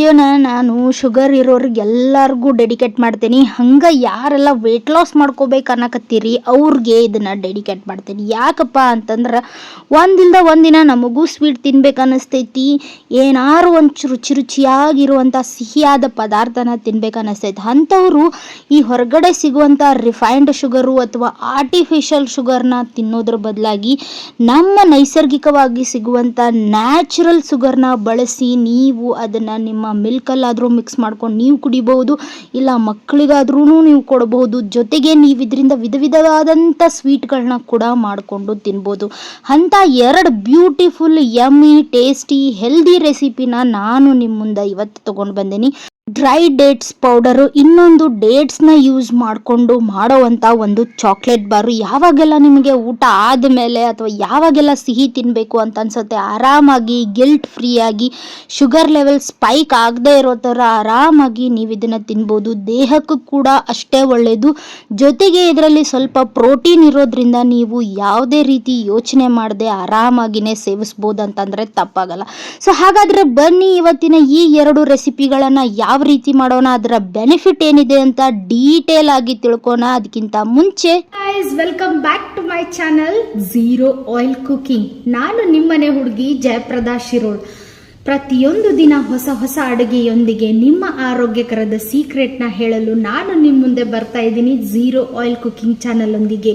ವಿಡಿಯೋನ ನಾನು ಶುಗರ್ ಇರೋರಿಗೆ ಎಲ್ಲರಿಗೂ ಡೆಡಿಕೇಟ್ ಮಾಡ್ತೀನಿ. ಹಂಗೆ ಯಾರೆಲ್ಲ ವೆಯ್ಟ್ ಲಾಸ್ ಮಾಡ್ಕೋಬೇಕು ಅನ್ನಕತ್ತೀರಿ, ಅವ್ರಿಗೆ ಇದನ್ನು ಡೆಡಿಕೇಟ್ ಮಾಡ್ತೀನಿ. ಯಾಕಪ್ಪ ಅಂತಂದ್ರೆ ಒಂದಿಲ್ದ ಒಂದಿನ ನಮಗೂ ಸ್ವೀಟ್ ತಿನ್ಬೇಕು ಅನ್ನಿಸ್ತೈತಿ. ಏನಾರು ಒಂದು ರುಚಿ ರುಚಿಯಾಗಿರುವಂಥ ಸಿಹಿಯಾದ ಪದಾರ್ಥನ ತಿನ್ಬೇಕು ಅನ್ನಿಸ್ತೈತಿ. ಅಂಥವರು ಈ ಹೊರಗಡೆ ಸಿಗುವಂಥ ರಿಫೈನ್ಡ್ ಶುಗರು ಅಥವಾ ಆರ್ಟಿಫಿಷಿಯಲ್ ಶುಗರ್ನ ತಿನ್ನೋದ್ರ ಬದಲಾಗಿ ನಮ್ಮ ನೈಸರ್ಗಿಕವಾಗಿ ಸಿಗುವಂಥ ನ್ಯಾಚುರಲ್ ಶುಗರ್ನ ಬಳಸಿ ನೀವು ಅದನ್ನು ನಿಮ್ಮ ಮಿಲ್ಕಲ್ಲಾದರೂ ಮಿಕ್ಸ್ ಮಾಡ್ಕೊಂಡು ನೀವು ಕುಡಿಬಹುದು, ಇಲ್ಲ ಮಕ್ಕಳಿಗಾದ್ರೂ ನೀವು ಕೊಡಬಹುದು. ಜೊತೆಗೆ ನೀವು ಇದರಿಂದ ವಿಧ ವಿಧವಾದಂಥ ಸ್ವೀಟ್ಗಳನ್ನ ಕೂಡ ಮಾಡಿಕೊಂಡು ತಿನ್ಬೋದು. ಅಂಥ ಎರಡು ಬ್ಯೂಟಿಫುಲ್, ಯಮ್ಮಿ, ಟೇಸ್ಟಿ, ಹೆಲ್ದಿ ರೆಸಿಪಿನ ನಾನು ನಿಮ್ಮ ಮುಂದೆ ಇವತ್ತು ತೊಗೊಂಡು ಬಂದೀನಿ. ಡ್ರೈ ಡೇಟ್ಸ್ ಪೌಡರು ಇನ್ನೊಂದು ಡೇಟ್ಸ್ನ ಯೂಸ್ ಮಾಡಿಕೊಂಡು ಮಾಡೋವಂಥ ಒಂದು ಚಾಕ್ಲೇಟ್ ಬಾರು. ಯಾವಾಗೆಲ್ಲ ನಿಮಗೆ ಊಟ ಆದಮೇಲೆ ಅಥವಾ ಯಾವಾಗೆಲ್ಲ ಸಿಹಿ ತಿನ್ನಬೇಕು ಅಂತ ಅನ್ಸುತ್ತೆ, ಆರಾಮಾಗಿ ಗಿಲ್ಟ್ ಫ್ರೀಯಾಗಿ ಶುಗರ್ ಲೆವೆಲ್ ಸ್ಪೈಕ್ ಆಗದೆ ಇರೋ ಥರ ಆರಾಮಾಗಿ ನೀವು ಇದನ್ನು ತಿನ್ಬೋದು. ದೇಹಕ್ಕೂ ಕೂಡ ಅಷ್ಟೇ ಒಳ್ಳೆಯದು ಜೊತೆಗೆ ಇದರಲ್ಲಿ ಸ್ವಲ್ಪ ಪ್ರೋಟೀನ್ ಇರೋದ್ರಿಂದ ನೀವು ಯಾವುದೇ ರೀತಿ ಯೋಚನೆ ಮಾಡದೆ ಆರಾಮಾಗಿನೇ ಸೇವಿಸ್ಬೋದು ಅಂತಂದರೆ ತಪ್ಪಾಗಲ್ಲ. ಸೊ ಹಾಗಾದರೆ ಬನ್ನಿ ಇವತ್ತಿನ ಈ ಎರಡು ರೆಸಿಪಿಗಳನ್ನು ಯಾವ ರೀತಿ ಮಾಡೋಣ, ಅದರ ಬೆನಿಫಿಟ್ ಏನಿದೆ ಅಂತ ಡೀಟೇಲ್ ಆಗಿ ತಿಳ್ಕೋಣ. ಅದಕ್ಕಿಂತ ಮುಂಚೆ welcome back to my channel zero oil cooking ನಾನು ನಿಮ್ಮನೆ ಹುಡುಗಿ ಜಯಪ್ರದಾ ಶಿರೋಳ್. ಪ್ರತಿಯೊಂದು ದಿನ ಹೊಸ ಹೊಸ ಅಡುಗೆಯೊಂದಿಗೆ ನಿಮ್ಮ ಆರೋಗ್ಯಕರದ ಸೀಕ್ರೆಟ್ನ ಹೇಳಲು ನಾನು ನಿಮ್ಮ ಮುಂದೆ ಬರ್ತಾ ಇದ್ದೀನಿ ಝೀರೋ ಆಯಿಲ್ ಕುಕಿಂಗ್ ಚಾನಲ್ ಒಂದಿಗೆ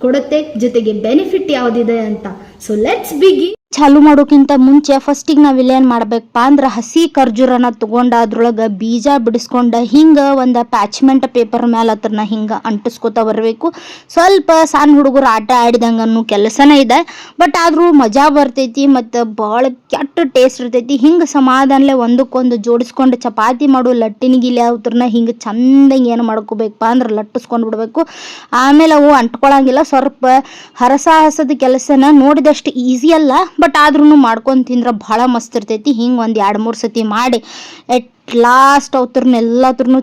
ಕೊಡುತ್ತೆ ಜೊತೆಗೆ ಬೆನಿಫಿಟ್ ಯಾವುದಿದೆ ಅಂತ. ಸೊ ಲೆಟ್ಸ್ ಬಿಗಿ ಚಾಲು ಮಾಡೋಕ್ಕಿಂತ ಮುಂಚೆ ಫಸ್ಟಿಗೆ ನಾವು ಇಲ್ಲೇನು ಮಾಡ್ಬೇಕಪ್ಪ ಅಂದ್ರೆ ಹಸಿ ಖರ್ಜೂರನ ತಗೊಂಡ ಅದ್ರೊಳಗೆ ಬೀಜ ಬಿಡಿಸ್ಕೊಂಡು ಹಿಂಗೆ ಒಂದು ಪ್ಯಾಚ್ಮೆಂಟ್ ಪೇಪರ್ ಮೇಲೆ ಅದನ್ನ ಹಿಂಗೆ ಅಂಟಿಸ್ಕೊತಾ ಬರಬೇಕು. ಸ್ವಲ್ಪ ಸಣ್ಣ ಹುಡುಗರು ಆಟ ಆಡಿದಂಗೆ ಅನ್ನೋ ಕೆಲಸನೇ ಇದೆ. ಬಟ್ ಆದರೂ ಮಜಾ ಬರ್ತೈತಿ ಮತ್ತು ಭಾಳ ಕೆಟ್ಟ ಟೇಸ್ಟ್ ಇರ್ತೈತಿ. ಹಿಂಗೆ ಸಮಾಧಾನಲೆ ಒಂದಕ್ಕೊಂದು ಜೋಡಿಸ್ಕೊಂಡು ಚಪಾತಿ ಮಾಡೋ ಲಟ್ಟಿನಗಿಲೆ ಅವ್ರನ್ನ ಹಿಂಗೆ ಚಂದಂಗೆ ಏನು ಮಾಡ್ಕೋಬೇಕಪ್ಪ ಅಂದ್ರೆ ಲಟ್ಟಿಸ್ಕೊಂಡು ಬಿಡಬೇಕು. ಆಮೇಲೆ ಅವು ಅಂಟ್ಕೊಳಂಗಿಲ್ಲ. ಸ್ವಲ್ಪ ಹರಸಾಹಸದ ಕೆಲಸನ ನೋಡಿದಷ್ಟು ಈಸಿ ಅಲ್ಲ. ಬಟ್ ಆದ್ರೂ ಮಾಡ್ಕೊಂಡು ತಿಂದ್ರೆ ಭಾಳ ಮಸ್ತ್ ಇರ್ತೈತಿ. ಹಿಂಗೆ ಒಂದು ಎರಡು ಮೂರು ಸತಿ ಮಾಡಿ ಎಟ್ ಲಾಸ್ಟ್ ಅವ್ರನ್ನ ಎಲ್ಲತ್ರನು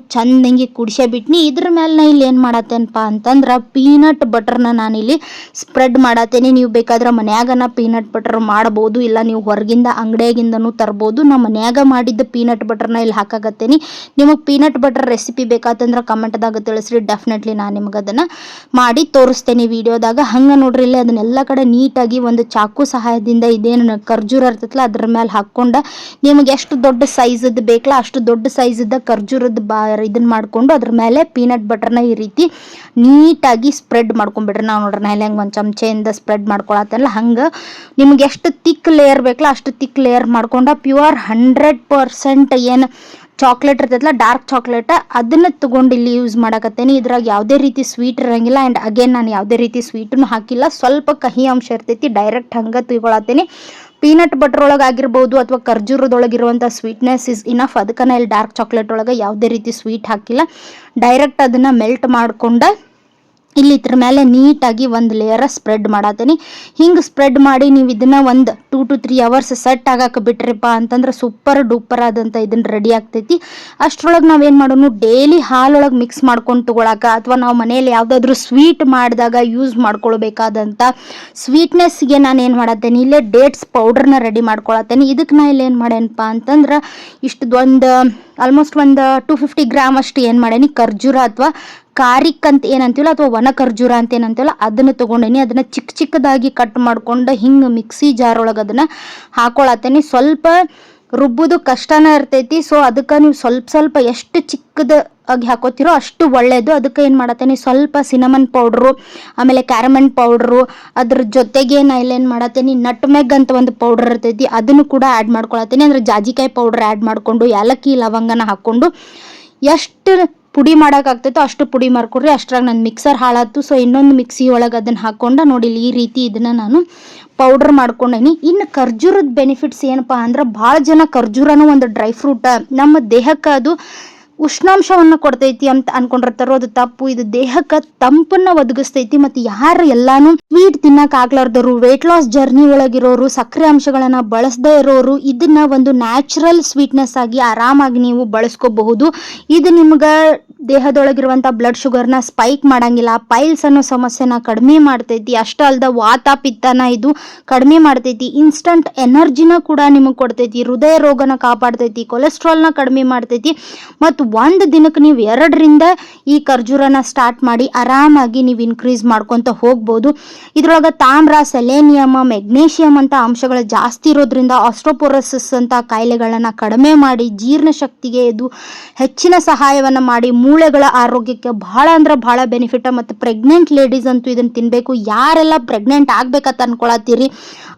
ಹಿಂಗೆ ಕುಡಿಸೇ ಬಿಟ್ನಿ ಇದ್ರ ಮೇಲೆ ನಾ ಇಲ್ಲಿ ಏನು ಮಾಡತ್ತೇನಪ್ಪ ಅಂತಂದ್ರೆ ಪೀನಟ್ ಬಟರ್ನ ನಾನಿಲ್ಲಿ ಸ್ಪ್ರೆಡ್ ಮಾಡತ್ತೇನೆ. ನೀವು ಬೇಕಾದ್ರೆ ಮನ್ಯಾಗನ ಪೀನಟ್ ಬಟರ್ ಮಾಡ್ಬೋದು, ಇಲ್ಲ ನೀವು ಹೊರಗಿಂದ ಅಂಗಡಿಯಾಗಿಂದನೂ ತರ್ಬೋದು. ನಾ ಮನ್ಯಾಗ ಮಾಡಿದ್ದ ಪೀನಟ್ ಬಟರ್ನ ಇಲ್ಲಿ ಹಾಕಾಗತ್ತೇನೆ ನಿಮಗೆ ಪೀನಟ್ ಬಟರ್ ರೆಸಿಪಿ ಬೇಕಾತಂದ್ರೆ ಕಮೆಂಟ್ದಾಗ ತಿಳಿಸ್ರಿ. ಡೆಫಿನೆಟ್ಲಿ ನಾನು ನಿಮ್ಗೆ ಅದನ್ನು ಮಾಡಿ ತೋರಿಸ್ತೇನೆ ವಿಡಿಯೋದಾಗ ಹಂಗೆ ನೋಡ್ರಿ ಇಲ್ಲಿ ಅದನ್ನೆಲ್ಲ ಕಡೆ ನೀಟಾಗಿ ಒಂದು ಚಾಕು ಸಹಾಯದಿಂದ ಇದೇನು ಖರ್ಜೂರ ಇರ್ತೈತಲ್ಲ ಅದ್ರ ಮೇಲೆ ಹಾಕ್ಕೊಂಡು ನಿಮಗೆ ಎಷ್ಟು ದೊಡ್ಡ ಸೈಜದ್ದು ಬೇಕಲ್ಲ ಅಷ್ಟು ದೊಡ್ಡ ಸೈಜದ ಖರ್ಜೂರದ ಬಾ ಇದನ್ನ ಮಾಡಿಕೊಂಡು ಅದ್ರ ಮೇಲೆ ಪೀನಟ್ ಬಟರ್ನ ಈ ರೀತಿ ನೀಟಾಗಿ ಸ್ಪ್ರೆಡ್ ಮಾಡ್ಕೊಂಬಿಡ್ರಿ ನಾವು ನೋಡ್ರಿ ನಾ ಹೆಂಗೆ ಒಂದು ಚಮಚೆಯಿಂದ ಸ್ಪ್ರೆಡ್ ಮಾಡ್ಕೊಳತ್ತಲ್ಲ, ಹಂಗೆ ನಿಮ್ಗೆ ಎಷ್ಟು ತಿಕ್ ಲೇಯರ್ ಬೇಕಲ್ಲ ಅಷ್ಟು ತಿಕ್ ಲೇಯರ್ ಮಾಡ್ಕೊಂಡು ಪ್ಯೂರ್ ಹಂಡ್ರೆಡ್ ಪರ್ಸೆಂಟ್ ಏನು ಚಾಕ್ಲೇಟ್ ಇರ್ತೈತಲ್ಲ ಡಾರ್ಕ್ ಚಾಕ್ಲೇಟ್ ಅದನ್ನ ತಗೊಂಡು ಇಲ್ಲಿ ಯೂಸ್ ಮಾಡಕತ್ತೇನೆ. ಇದ್ರಾಗ ಯಾವುದೇ ರೀತಿ ಸ್ವೀಟ್ ಇರಂಗಿಲ್ಲ. ಆ್ಯಂಡ್ ಅಗೇನ್ ನಾನು ಯಾವುದೇ ರೀತಿ ಸ್ವೀಟನ್ನು ಹಾಕಿಲ್ಲ. ಸ್ವಲ್ಪ ಕಹಿ ಅಂಶ ಇರ್ತೈತಿ ಡೈರೆಕ್ಟ್ ಹಂಗೆ ತಗೊಳತ್ತೇನೆ. ಪೀನಟ್ ಬಟರ್ ಒಳಗೆ ಆಗಿರ್ಬೋದು ಅಥವಾ ಖರ್ಜೂರದೊಳಗಿರುವಂಥ ಸ್ವೀಟ್ನೆಸ್ ಇಸ್ ಇನಫ್ ಅದಕ್ಕೆ ಇಲ್ಲಿ ಡಾರ್ಕ್ ಚಾಕ್ಲೇಟ್ ಒಳಗೆ ಯಾವುದೇ ರೀತಿ ಸ್ವೀಟ್ ಹಾಕಿಲ್ಲ. ಡೈರೆಕ್ಟ್ ಅದನ್ನು ಮೆಲ್ಟ್ ಮಾಡ್ಕೊಂಡು ಇಲ್ಲಿ ಇದ್ರ ಮೇಲೆ ನೀಟಾಗಿ ಒಂದು ಲೇಯರ ಸ್ಪ್ರೆಡ್ ಮಾಡತ್ತೀನಿ ಹಿಂಗೆ ಸ್ಪ್ರೆಡ್ ಮಾಡಿ ನೀವು ಇದನ್ನ ಒಂದು two to three hours set ಆಗಕ್ಕೆ ಬಿಟ್ರಿಪ್ಪ ಅಂತಂದ್ರೆ ಸೂಪರ್ ಡೂಪರ್ ಆದಂಥ ಇದನ್ನ ರೆಡಿ ಆಗ್ತೈತಿ. ಅಷ್ಟರೊಳಗೆ ನಾವೇನು ಮಾಡೋನು ಡೈಲಿ ಹಾಲೊಳಗೆ ಮಿಕ್ಸ್ ಮಾಡ್ಕೊಂಡು ತೊಗೊಳಕ ಅಥವಾ ನಾವು ಮನೆಯಲ್ಲಿ ಯಾವುದಾದ್ರೂ ಸ್ವೀಟ್ ಮಾಡಿದಾಗ ಯೂಸ್ ಮಾಡ್ಕೊಳ್ಬೇಕಾದಂಥ ಸ್ವೀಟ್ನೆಸ್ಗೆ ನಾನು ಏನು ಮಾಡತ್ತೇನೆ ಇಲ್ಲೇ ಡೇಟ್ಸ್ ಪೌಡ್ರನ್ನ ರೆಡಿ ಮಾಡ್ಕೊಳತ್ತೇನೆ ಇದಕ್ಕೆ ನಾ ಇಲ್ಲೇನು ಮಾಡೇನಪ್ಪ ಅಂತಂದ್ರೆ ಇಷ್ಟು ಒಂದು ಆಲ್ಮೋಸ್ಟ್ ಒಂದು ಟು ಫಿಫ್ಟಿ ಗ್ರಾಮ್ ಅಷ್ಟು ಏನು ಮಾಡೇನಿ? ಖರ್ಜೂರ ಅಥವಾ ಕಾರಿಕ್ ಅಂತ ಏನಂತೀವಲ್ಲ? ಅಥವಾ ಒಣ ಖರ್ಜೂರ ಅಂತ ಏನಂತೀವಲ್ಲ? ಅದನ್ನು ತೊಗೊಂಡೇನಿ. ಅದನ್ನು ಚಿಕ್ಕ ಚಿಕ್ಕದಾಗಿ ಕಟ್ ಮಾಡ್ಕೊಂಡು ಹಿಂಗೆ ಮಿಕ್ಸಿ ಜಾರ್ ಒಳಗೆ ಅದನ್ನು ಹಾಕೊಳತ್ತೇನಿ. ಸ್ವಲ್ಪ ರುಬ್ಬೋದು ಕಷ್ಟನೇ ಇರ್ತೈತಿ. ಸೊ ಅದಕ್ಕೆ ನೀವು ಸ್ವಲ್ಪ ಸ್ವಲ್ಪ ಎಷ್ಟು ಚಿಕ್ಕದ ಆಗಿ ಹಾಕೋತಿರೋ ಅಷ್ಟು ಒಳ್ಳೆಯದು ಅದಕ್ಕೆ ಏನು ಮಾಡತ್ತೀನಿ ಸ್ವಲ್ಪ ಸಿನಮನ್ ಪೌಡ್ರು ಆಮೇಲೆ ಕ್ಯಾರಮನ್ ಪೌಡ್ರು ಅದ್ರ ಜೊತೆಗೆ ನಾ ಇಲ್ಲೇನು ಮಾಡತ್ತೇನೆ ನಟ್ಮೆಗ್ ಅಂತ ಒಂದು ಪೌಡ್ರ್ ಇರ್ತೈತಿ, ಅದನ್ನು ಕೂಡ ಆ್ಯಡ್ ಮಾಡ್ಕೊಳತ್ತೀನಿ. ಅಂದ್ರೆ ಜಾಜಿಕಾಯಿ ಪೌಡ್ರ್ ಆ್ಯಡ್ ಮಾಡಿಕೊಂಡು ಏಲಕ್ಕಿ ಲವಂಗನ ಹಾಕ್ಕೊಂಡು, ಎಷ್ಟು ಪುಡಿ ಮಾಡೋಕ್ಕಾಗ್ತೈತೋ ಅಷ್ಟು ಪುಡಿ ಮಾಡ್ಕೊಡ್ರಿ. ಅಷ್ಟ್ರಾಗ ನನ್ನ ಮಿಕ್ಸರ್ ಹಾಳಾಯ್ತು. ಸೊ ಇನ್ನೊಂದು ಮಿಕ್ಸಿ ಒಳಗೆ ಅದನ್ನು ಹಾಕ್ಕೊಂಡು ನೋಡಿ ಈ ರೀತಿ ಇದನ್ನು ನಾನು ಪೌಡ್ರ್ ಮಾಡ್ಕೊಂಡೇನಿ. ಇನ್ನು ಖರ್ಜೂರದ ಬೆನಿಫಿಟ್ಸ್ ಏನಪ್ಪ ಅಂದ್ರೆ, ಭಾಳ ಜನ ಖರ್ಜೂರನೂ ಒಂದು ಡ್ರೈ ಫ್ರೂಟ ನಮ್ಮ ದೇಹಕ್ಕೆ ಅದು ಉಷ್ಣಾಂಶವನ್ನು ಕೊಡ್ತೈತಿ ಅಂತ ಅನ್ಕೊಂಡಿರ್ತಾರೋ, ಅದು ತಪ್ಪು. ಇದು ದೇಹಕ್ಕೆ ತಂಪನ್ನ ಒದಗಿಸ್ತೈತಿ ಮತ್ತು ಯಾರು ಎಲ್ಲಾನು ಸ್ವೀಟ್ ತಿನ್ನಕ್ ಆಗ್ಲಾರ್ದವ್ರು ವೇಟ್ ಲಾಸ್ ಜರ್ನಿ ಒಳಗಿರೋರು ಸಕ್ಕರೆ ಅಂಶಗಳನ್ನ ಬಳಸದೇ ಇರೋರು, ಇದನ್ನ ಒಂದು ನ್ಯಾಚುರಲ್ ಸ್ವೀಟ್ನೆಸ್ ಆಗಿ ಆರಾಮಾಗಿ ನೀವು ಬಳಸ್ಕೋಬಹುದು. ಇದು ನಿಮ್ಗೆ ದೇಹದೊಳಗಿರುವಂಥ ಬ್ಲಡ್ ಶುಗರ್ನ ಸ್ಪೈಕ್ ಮಾಡಂಗಿಲ್ಲ. ಪೈಲ್ಸ್ ಅನ್ನೋ ಸಮಸ್ಯೆನ ಕಡಿಮೆ ಮಾಡ್ತೈತಿ. ಅಷ್ಟೇ ಅಲ್ದ ವಾತ ಪಿತ್ತನ ಇದು ಕಡಿಮೆ ಮಾಡ್ತೈತಿ. ಇನ್ಸ್ಟಂಟ್ ಎನರ್ಜಿನ ಕೂಡ ನಿಮಗೆ ಕೊಡ್ತೈತಿ. ಹೃದಯ ರೋಗನ ಕಾಪಾಡ್ತೈತಿ. ಕೊಲೆಸ್ಟ್ರಾಲ್ನ ಕಡಿಮೆ ಮಾಡ್ತೈತಿ. ಮತ್ತು ಒಂದು ದಿನಕ್ಕೆ ನೀವು ಎರಡರಿಂದ ಈ ಖರ್ಜೂರನ ಸ್ಟಾರ್ಟ್ ಮಾಡಿ ಆರಾಮಾಗಿ ನೀವು ಇನ್ಕ್ರೀಸ್ ಮಾಡ್ಕೊತ ಹೋಗ್ಬೋದು. ಇದ್ರೊಳಗೆ ತಾಮ್ರ ಸೆಲೇನಿಯಮ್ ಮೆಗ್ನೇಷಿಯಮ್ ಅಂತ ಅಂಶಗಳು ಜಾಸ್ತಿ ಇರೋದ್ರಿಂದ ಆಸ್ಟ್ರೋಪೊರೋಸಿಸ್ ಅಂತ ಕಾಯಿಲೆಗಳನ್ನ ಕಡಿಮೆ ಮಾಡಿ ಜೀರ್ಣಶಕ್ತಿಗೆ ಇದು ಹೆಚ್ಚಿನ ಸಹಾಯವನ್ನು ಮಾಡಿ ಮೂಳೆಗಳ ಆರೋಗ್ಯಕ್ಕೆ ಬಹಳ ಅಂದ್ರೆ ಬಹಳ ಬೆನಿಫಿಟ್ ಮತ್ತು ಪ್ರೆಗ್ನೆಂಟ್ ಲೇಡೀಸ್ ಅಂತೂ ಇದನ್ನು ತಿನ್ನಬೇಕು ಯಾರೆಲ್ಲ ಪ್ರೆಗ್ನೆಂಟ್ ಆಗ್ಬೇಕಂತ ಅನ್ಕೊಳತ್ತೀರಿ,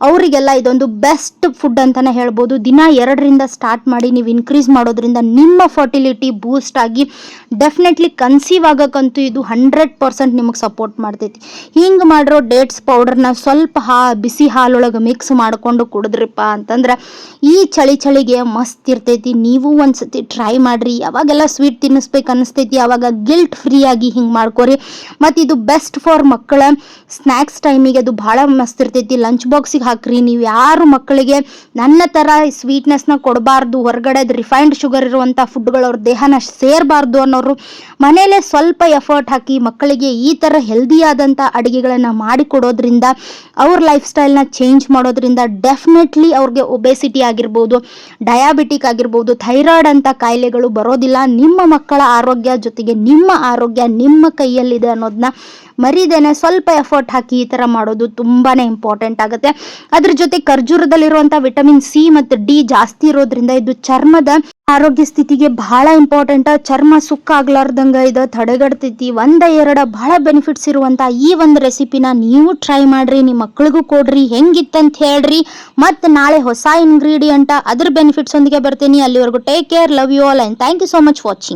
ಅವರಿಗೆಲ್ಲ ಇದೊಂದು ಬೆಸ್ಟ್ ಫುಡ್ ಅಂತಾನೆ ಹೇಳ್ಬೋದು. ದಿನ ಎರಡರಿಂದ ಸ್ಟಾರ್ಟ್ ಮಾಡಿ ನೀವು ಇನ್ಕ್ರೀಸ್ ಮಾಡೋದ್ರಿಂದ ನಿಮ್ಮ ಫರ್ಟಿಲಿಟಿ ಬೂಸ್ಟ್ ಆಗಿ ಡೆಫಿನೆಟ್ಲಿ ಕನ್ಸೀವ್ ಆಗೋಕ್ಕಂತೂ ಇದು ಹಂಡ್ರೆಡ್ ಪರ್ಸೆಂಟ್ ನಿಮಗೆ ಸಪೋರ್ಟ್ ಮಾಡ್ತೈತಿ. ಹಿಂಗೆ ಮಾಡಿರೋ ಡೇಟ್ಸ್ ಪೌಡರ್ನ ಸ್ವಲ್ಪ ಹಾ, ಬಿಸಿ ಹಾಲೊಳಗೆ ಮಿಕ್ಸ್ ಮಾಡಿಕೊಂಡು ಕುಡಿದ್ರಿಪ್ಪ ಅಂತಂದ್ರೆ ಈ ಚಳಿ ಚಳಿಗೆ ಮಸ್ತ್ ಇರ್ತೈತಿ. ನೀವು ಒಂದ್ಸತಿ ಟ್ರೈ ಮಾಡ್ರಿ. ಯಾವಾಗೆಲ್ಲ ಸ್ವೀಟ್ ತಿನ್ನಿಸ್ಬೇಕು ಅನಿಸ್ತೈತಿ ಅವಾಗ ಗಿಲ್ಟ್ ಫ್ರೀ ಆಗಿ ಹಿಂಗೆ ಮಾಡ್ಕೊರಿ. ಮತ್ತು ಇದು ಬೆಸ್ಟ್ ಫಾರ್ ಮಕ್ಕಳ ಸ್ನ್ಯಾಕ್ಸ್ ಟೈಮಿಗೆ ಅದು ಭಾಳ ಮಸ್ತ್ ಇರ್ತೈತಿ. ಲಂಚ್ ಬಾಕ್ಸಿಗೆ ಹಾಕ್ರಿ. ನೀವು ಯಾರು ಮಕ್ಕಳಿಗೆ ನನ್ನ ಥರ ಸ್ವೀಟ್ನೆಸ್ನ ಕೊಡಬಾರ್ದು, ಹೊರಗಡೆ ರಿಫೈನ್ಡ್ ಶುಗರ್ ಇರುವಂಥ ಫುಡ್ಗಳು ಅವ್ರ ದೇಹನ ಸೇರಬಾರ್ದು ಅನ್ನೋರು ಮನೇಲೆ ಸ್ವಲ್ಪ ಎಫರ್ಟ್ ಹಾಕಿ ಮಕ್ಕಳಿಗೆ ಈ ಥರ ಹೆಲ್ದಿಯಾದಂಥ ಅಡುಗೆಗಳನ್ನು ಮಾಡಿಕೊಡೋದ್ರಿಂದ ಅವ್ರ ಲೈಫ್ ಸ್ಟೈಲ್ನ ಚೇಂಜ್ ಮಾಡೋದ್ರಿಂದ ಡೆಫಿನೆಟ್ಲಿ ಅವ್ರಿಗೆ ಒಬೆಸಿಟಿ ಆಗಿರ್ಬೋದು ಡಯಾಬಿಟಿಕ್ ಆಗಿರ್ಬೋದು ಥೈರಾಯ್ಡ್ ಅಂತ ಕಾಯಿಲೆಗಳು ಬರೋದಿಲ್ಲ. ನಿಮ್ಮ ಮಕ್ಕಳ ಆರೋಗ್ಯ ಜೊತೆಗೆ ನಿಮ್ಮ ಆರೋಗ್ಯ ನಿಮ್ಮ ಕೈಯಲ್ಲಿದೆ ಅನ್ನೋದನ್ನ ಮರಿದೇನೆ ಸ್ವಲ್ಪ ಎಫರ್ಟ್ ಹಾಕಿ ಈ ಥರ ಮಾಡೋದು ತುಂಬಾ ಇಂಪಾರ್ಟೆಂಟ್ ಆಗುತ್ತೆ. ಅದ್ರ ಜೊತೆ ಖರ್ಜೂರದಲ್ಲಿರುವಂಥ ವಿಟಮಿನ್ ಸಿ ಮತ್ತು ಡಿ ಜಾಸ್ತಿ ಇರೋದ್ರಿಂದ ಇದು ಚರ್ಮದ ಆರೋಗ್ಯ ಸ್ಥಿತಿಗೆ ಬಹಳ ಇಂಪಾರ್ಟೆಂಟ್ ಚರ್ಮ ಸುಕ್ಕ ಆಗ್ಲಾರ್ದಂಗ ಇದು ತಡೆಗಡ್ತೈತಿ ಒಂದ ಎರಡ ಬಹಳ ಬೆನಿಫಿಟ್ಸ್ ಇರುವಂತ ಈ ಒಂದು ರೆಸಿಪಿನ ನೀವು ಟ್ರೈ ಮಾಡ್ರಿ ನಿಮ್ಮ ಮಕ್ಳಿಗೂ ಕೊಡ್ರಿ, ಹೆಂಗಿತ್ತಂತ ಹೇಳ್ರಿ, ಮತ್ತೆ ನಾಳೆ ಹೊಸ ಇಂಗ್ರೀಡಿಯಂಟ್ ಅದ್ರ ಬೆನಿಫಿಟ್ಸ್ ಒಂದಿಗೆ ಬರ್ತೀನಿ. ಅಲ್ಲಿವರೆಗೂ take care love you all and thank you so much watching